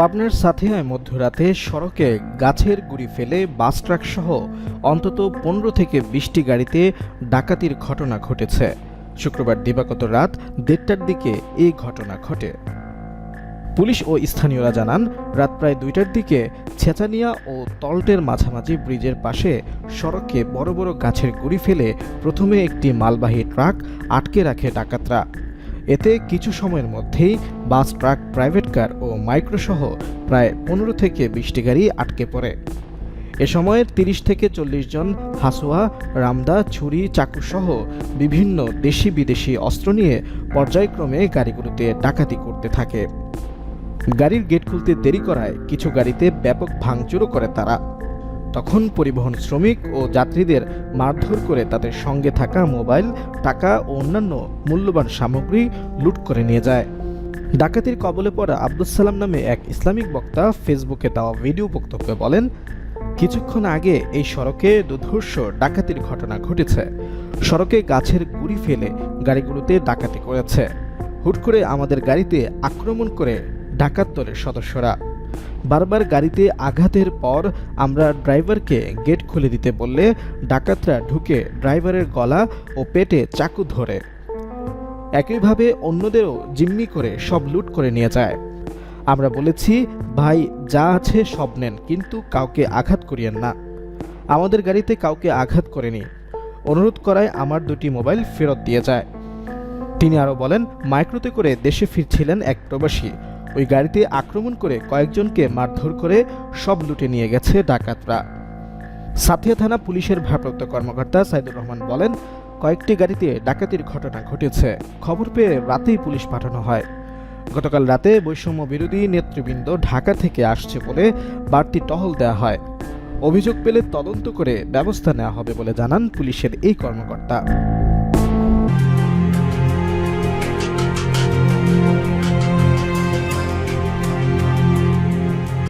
পাবনার সাথিয়ায় মধ্যরাতে সড়কে গাছের গুড়ি ফেলে বাস ট্রাক সহ অন্তত পনেরো থেকে বিশটি গাড়িতে ডাকাতির ঘটনা ঘটেছে। শুক্রবার দিবাগত রাত দেড়টার দিকে এই ঘটনা ঘটে। পুলিশ ও স্থানীয়রা জানান, রাত প্রায় দুইটার দিকে ছেঁচানিয়া ও তল্টের মাঝামাঝি ব্রিজের পাশে সড়কে বড় বড় গাছের গুড়ি ফেলে প্রথমে একটি মালবাহী ট্রাক আটকে রাখে ডাকাতরা। এতে কিছু সময়ের মধ্যেই বাস, ট্রাক, প্রাইভেট কার ও মাইক্রোসহ প্রায় পনেরো থেকে বিশটি গাড়ি আটকে পড়ে। এ সময় তিরিশ থেকে চল্লিশ জন হাসুয়া, রামদা, ছুরি চাকুসহ বিভিন্ন দেশি বিদেশি অস্ত্র নিয়ে পর্যায়ক্রমে গাড়িগুলোতে ডাকাতি করতে থাকে। গাড়ির গেট খুলতে দেরি করায় কিছু গাড়িতে ব্যাপক ভাঙচুরও করে তারা। তখন পরিবহন শ্রমিক ও যাত্রীদের মারধর করে তাদের সঙ্গে থাকা মোবাইল, টাকা ও অন্যান্য মূল্যবান সামগ্রী লুট করে নিয়ে যায়। ডাকাতির কবলে পড়া আব্দুল সালাম নামে এক ইসলামিক বক্তা ফেসবুকে দেওয়া ভিডিও বক্তব্যে বলেন, কিছুক্ষণ আগে এই সড়কে দুধর্ষ ডাকাতির ঘটনা ঘটেছে। সড়কে গাছের গুড়ি ফেলে গাড়িগুলোতে ডাকাতি করেছে। হুট করে আমাদের গাড়িতে আক্রমণ করে ডাকাত দলের সদস্যরা। বারবার গাড়িতে আঘাতের পর আমরা ড্রাইভারকে গেট খুলে দিতে বললে ডাকাতরা ঢুকে ড্রাইভারের গলা ও পেটে চাকু ধরে। একইভাবে অন্যদেরও জিম্মি করে সব লুট করে নিয়ে যায়। আমরা বলেছি, ভাই, যা আছে সব নেন, কিন্তু কাউকে আঘাত করিয়েন না। আমাদের গাড়িতে কাউকে আঘাত করেনি। অনুরোধ করায় আমার দুটি মোবাইল ফেরত দিয়ে যায়। তিনি আরও বলেন, মাইক্রোতে করে দেশে ফিরছিলেন এক প্রবাসী। ওই গাড়িতে আক্রমণ করে কয়েকজনকে মারধর করে সব লুটে নিয়ে গেছে ডাকাতরা। সাথিয়া থানা পুলিশের ভারপ্রাপ্ত কর্মকর্তা সাইদুর রহমান বলেন, কয়েকটি গাড়িতে ডাকাতির ঘটনা ঘটেছে। খবর পেয়ে রাতেই পুলিশ পাঠানো হয়। গতকাল রাতে বৈষম্য বিরোধী নেতৃবৃন্দ ঢাকা থেকে আসছে বলে বাড়তি টহল দেওয়া হয়। অভিযোগ পেলে তদন্ত করে ব্যবস্থা নেওয়া হবে বলে জানান পুলিশের এই কর্মকর্তা।